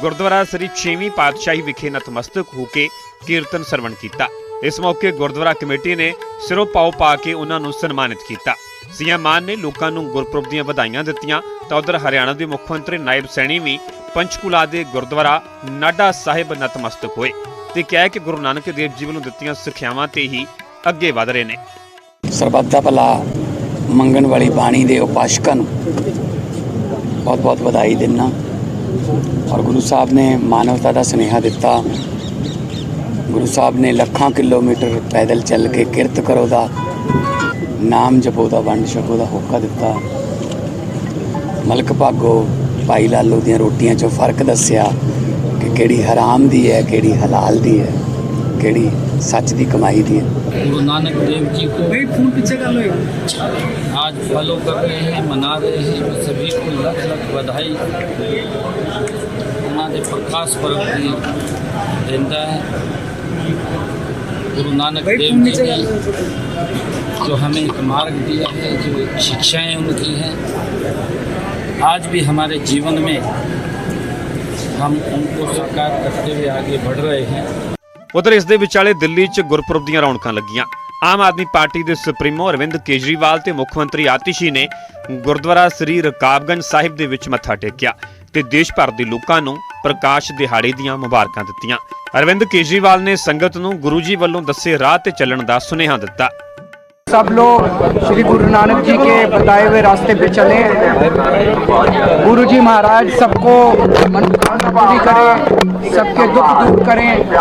ਗੁਰਦੁਆਰਾ ਸ੍ਰੀ 6ਵੀਂ ਪਾਤਸ਼ਾਹੀ ਵਿਖੇ ਨਤਮਸਤਕ ਹੋ ਕੇ ਕੀਰਤਨ ਸਰਵਣ ਕੀਤਾ ਇਸ ਮੌਕੇ ਗੁਰਦੁਆਰਾ ਕਮੇਟੀ ਨੇ ਸਿਰੋਂ ਪਾਉ ਪਾ ਕੇ ਉਹਨਾਂ ਨੂੰ ਸਨਮਾਨਿਤ ਕੀਤਾ। ਸੀਐਮ ਮਾਨ ਨੇ ਲੋਕਾਂ ਨੂੰ ਗੁਰਪੁਰਬ ਦੀਆਂ ਵਧਾਈਆਂ ਦਿੱਤੀਆਂ ਤਾਂ ਉਧਰ ਹਰਿਆਣਾ ਦੇ ਮੁੱਖ ਮੰਤਰੀ ਨਾਇਬ ਸੈਣੀ ਵੀ ਪੰਚਕੂਲਾ ਦੇ ਗੁਰਦੁਆਰਾ ਨਾਡਾ ਸਾਹਿਬ ਨਤਮਸਤਕ ਹੋਏ ਤੇ ਕਿਹਾ ਕਿ ਗੁਰੂ ਨਾਨਕ ਦੇਵ ਜੀ ਵੱਲੋਂ ਦਿੱਤੀਆਂ ਸਿੱਖਿਆਵਾਂ ਤੇ ਹੀ ਅੱਗੇ ਵਧ ਰਹੇ ਨੇ। ਸਰਬੱਤ ਦਾ ਭਲਾ ਮੰਗਣ ਵਾਲੀ ਬਾਣੀ ਦੇ ਉਪਾਸ਼ਕਾਂ ਨੂੰ ਬਹੁਤ ਬਹੁਤ ਵਧਾਈ ਦਿੰਨਾ ਔਰ ਗੁਰੂ ਸਾਹਿਬ ਨੇ ਮਾਨਵਤਾ ਦਾ ਸੁਨੇਹਾ ਦਿੱਤਾ। ਗੁਰੂ ਸਾਹਿਬ ਨੇ ਲੱਖਾਂ ਕਿਲੋਮੀਟਰ ਪੈਦਲ ਚੱਲ ਕੇ ਕਿਰਤ ਕਰੋ ਦਾ ਨਾਮ ਜਪੋ ਦਾ ਵੰਡ ਛਕੋ ਦਾ ਹੋਕਾ ਦਿੱਤਾ ਮਲਕ ਭਾਗੋ ਭਾਈ ਲਾਲੋ ਦੀਆਂ ਰੋਟੀਆਂ 'ਚੋਂ ਫਰਕ ਦੱਸਿਆ ਕਿ ਕਿਹੜੀ ਹਰਾਮ ਦੀ ਹੈ ਕਿਹੜੀ ਹਲਾਲ ਦੀ ਹੈ ਕਿਹੜੀ ਸੱਚ ਦੀ ਕਮਾਈ ਦੀ ਹੈ गुरु नानक देव जी को फोन पीछे कर लो आज फॉलो कर रहे हैं मना रहे हैं मैं सभी को लख लख बधाई हमारे प्रकाश पर्व की देता है गुरु नानक देव जी ने जो हमें एक मार्ग दिया है जो एक शिक्षाएं उनकी हैं आज भी हमारे जीवन में हम उनको साकार करते हुए आगे बढ़ रहे हैं ਉਧਰ ਇਸ ਦੇ ਵਿਚਾਲੇ ਦਿੱਲੀ 'ਚ ਗੁਰਪੁਰਬ ਦੀਆਂ ਰੌਣਕਾਂ ਲੱਗੀਆਂ ਆਮ ਆਦਮੀ ਪਾਰਟੀ ਦੇ ਸੁਪਰੀਮੋ ਅਰਵਿੰਦ ਕੇਜਰੀਵਾਲ ਤੇ ਮੁੱਖ ਮੰਤਰੀ ਆਤਿਸ਼ੀ ਨੇ ਗੁਰਦੁਆਰਾ ਸ੍ਰੀ ਰਕਾਬਗੰਜ ਸਾਹਿਬ ਦੇ ਵਿੱਚ ਮੱਥਾ ਟੇਕਿਆ ਤੇ ਦੇਸ਼ ਭਰ ਦੇ ਲੋਕਾਂ ਨੂੰ ਪ੍ਰਕਾਸ਼ ਦਿਹਾੜੇ ਦੀਆਂ ਮੁਬਾਰਕਾਂ ਦਿੱਤੀਆਂ ਅਰਵਿੰਦ ਕੇਜਰੀਵਾਲ ਨੇ ਸੰਗਤ ਨੂੰ ਗੁਰੂ ਜੀ ਵੱਲੋਂ ਦੱਸੇ ਰਾਹ ਤੇ ਚੱਲਣ ਦਾ ਸੁਨੇਹਾ ਦਿੱਤਾ सब लोग श्री गुरु नानक जी के बताए हुए रास्ते पे चले गुरु जी महाराज सबको मनोकामना पूरी करें सबके दुख दूर करें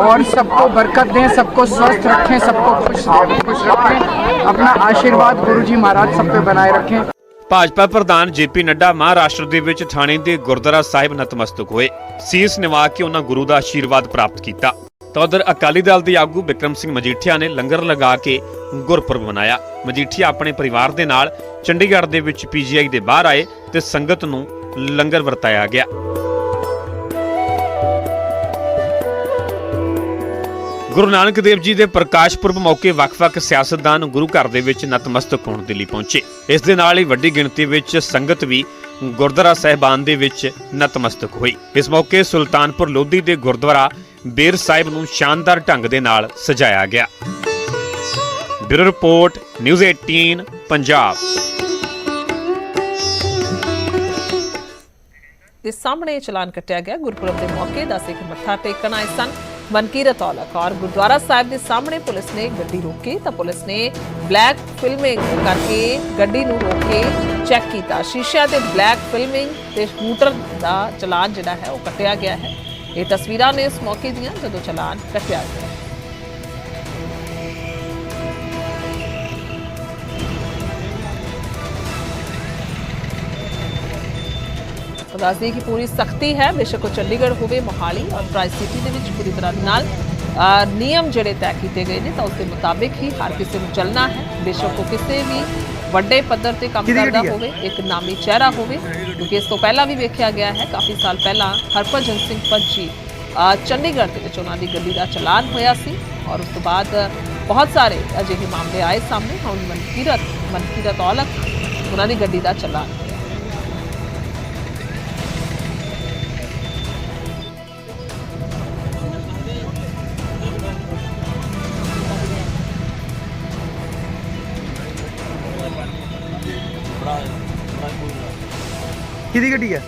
और सबको बरकत दें सबको स्वस्थ रखें सबको खुश खुश रखें अपना आशीर्वाद गुरु जी महाराज सब पे बनाए रखें ਭਾਜਪਾ ਪ੍ਰਧਾਨ ਜੇਪੀ ਨੱਡਾ ਮਹਾਰਾਸ਼ਟਰ ਦੇ ਵਿੱਚ ਥਾਣੇ ਦੇ ਗੁਰਦੁਆਰਾ ਸਾਹਿਬ ਨਤਮਸਤਕ ਹੋਏ। ਸੀਸ ਨਿਵਾ ਕੇ ਉਹਨਾਂ ਗੁਰੂ ਦਾ ਆਸ਼ੀਰਵਾਦ ਪ੍ਰਾਪਤ ਕੀਤਾ। ਤਾਂ ਉਧਰ ਅਕਾਲੀ ਦਲ ਦੇ ਆਗੂ ਵਿਕਰਮ ਸਿੰਘ ਮਜੀਠੀਆ ਨੇ ਲੰਗਰ ਲਗਾ ਕੇ ਗੁਰਪੁਰਬ ਮਨਾਇਆ। ਮਜੀਠੀਆ ਆਪਣੇ ਪਰਿਵਾਰ ਦੇ ਨਾਲ ਚੰਡੀਗੜ੍ਹ ਦੇ ਵਿੱਚ ਪੀਜੀਆਈ ਦੇ ਬਾਹਰ ਆਏ ਤੇ ਸੰਗਤ ਨੂੰ ਲੰਗਰ ਵਰਤਾਇਆ ਗਿਆ। ਗੁਰੂ ਨਾਨਕ ਦੇਵ ਜੀ ਦੇ ਪ੍ਰਕਾਸ਼ ਪੁਰਬ ਮੌਕੇ ਵੱਖ-ਵੱਖ ਸਿਆਸਤਦਾਨ ਗੁਰੂ ਘਰ ਦੇ ਵਿੱਚ ਨਤਮਸਤਕ ਹੋਣ ਦੇ ਲਈ ਪਹੁੰਚੇ। ਇਸ ਦੇ ਨਾਲ ਹੀ ਵੱਡੀ ਗਿਣਤੀ ਵਿੱਚ ਸੰਗਤ ਵੀ ਗੁਰਦੁਆਰਾ ਸਾਹਿਬਾਨ ਦੇ ਵਿੱਚ ਨਤਮਸਤਕ ਹੋਈ। ਇਸ ਮੌਕੇ ਸੁਲਤਾਨਪੁਰ ਲੋਧੀ ਦੇ ਗੁਰਦੁਆਰਾ ਬੇਰ ਸਾਹਿਬ ਨੂੰ ਸ਼ਾਨਦਾਰ ਢੰਗ ਦੇ ਨਾਲ ਸਜਾਇਆ ਗਿਆ। Bureau report, news 18 Punjab. ਦੇ ਸਾਹਮਣੇ ਚਲਾਨ ਕੱਟਿਆ ਗਿਆ। ਗੁਰਪੁਰਬ ਦੇ ਮੌਕੇ ਦਾ ਸਿੱਖ ਮੱਥਾ ਟੇਕਣ ਆਏ ਸਨ। ਮਨਕੀਰਤ ਔਲਖ ਔਰ ਗੁਰਦੁਆਰਾ ਸਾਹਿਬ ਦੇ ਸਾਹਮਣੇ ਪੁਲਿਸ ਨੇ ਗੱਡੀ ਰੋਕੀ ਤਾਂ ਪੁਲਿਸ ਨੇ ਬਲੈਕ ਫਿਲਮਿੰਗ ਕਰਕੇ ਗੱਡੀ ਨੂੰ ਰੋਕ ਕੇ ਚੈੱਕ ਕੀਤਾ। ਸ਼ੀਸ਼ਿਆਂ ਤੇ ਬਲੈਕ ਫਿਲਮਿੰਗ ਤੇ ਸਕੂਟਰ ਦਾ ਚਲਾਨ ਜਿਹੜਾ ਹੈ ਉਹ ਕੱਟਿਆ ਗਿਆ ਹੈ। ਇਹ ਤਸਵੀਰਾਂ ਨੇ ਇਸ ਮੌਕੇ ਦੀਆਂ ਜਦੋਂ ਚਲਾਨ ਕੱਟਿਆ ਗਿਆ। ਤਾਂ ਦੱਸ ਦਈਏ ਕਿ ਪੂਰੀ ਸਖਤੀ ਹੈ? ਬੇਸ਼ੱਕ ਉਹ ਚੰਡੀਗੜ੍ਹ ਹੋਵੇ ਮੋਹਾਲੀ ਔਰ ਟ੍ਰਾਈ ਸਿਟੀ ਦੇ ਵਿੱਚ ਪੂਰੀ ਤਰ੍ਹਾਂ ਨਾਲ ਨਿਯਮ ਜਿਹੜੇ ਤੈਅ ਕੀਤੇ ਗਏ ਨੇ ਤਾਂ ਉਸ ਦੇ ਮੁਤਾਬਿਕ ਹੀ ਹਰ ਕਿਸੇ ਨੂੰ ਚੱਲਣਾ ਹੈ। ਬੇਸ਼ੱਕ ਉਹ ਕਿਸੇ ਵੀ ਵੱਡੇ ਪੱਧਰ ਤੇ ਕੰਮ ਕਰਦਾ ਹੋਵੇ ਇੱਕ ਨਾਮੀ ਚਿਹਰਾ ਹੋਵੇ ਕਿਉਂਕਿ ਇਸ ਤੋਂ ਪਹਿਲਾਂ ਵੀ ਵੇਖਿਆ ਗਿਆ ਹੈ ਕਾਫੀ ਸਾਲ ਪਹਿਲਾਂ ਹਰਭਜਨ ਸਿੰਘ ਪੰਜੀ ਚੰਡੀਗੜ੍ਹ ਦੇ ਵਿੱਚ ਉਹਨਾਂ ਦੀ ਗੱਡੀ ਦਾ ਚਲਾਨ ਹੋਇਆ ਸੀ ਔਰ ਉਸ ਤੋਂ ਬਾਅਦ ਬਹੁਤ ਸਾਰੇ ਅਜਿਹੇ ਮਾਮਲੇ ਆਏ ਸਾਹਮਣੇ। ਹੁਣ ਮਨਕੀਰਤ ਮਨਕੀਰਤ ਔਲਖ ਉਹਨਾਂ ਦੀ ਗੱਡੀ ਦਾ ਚਲਾਨ ਕਿਹਦੀ ਗੱਡੀ ਆ?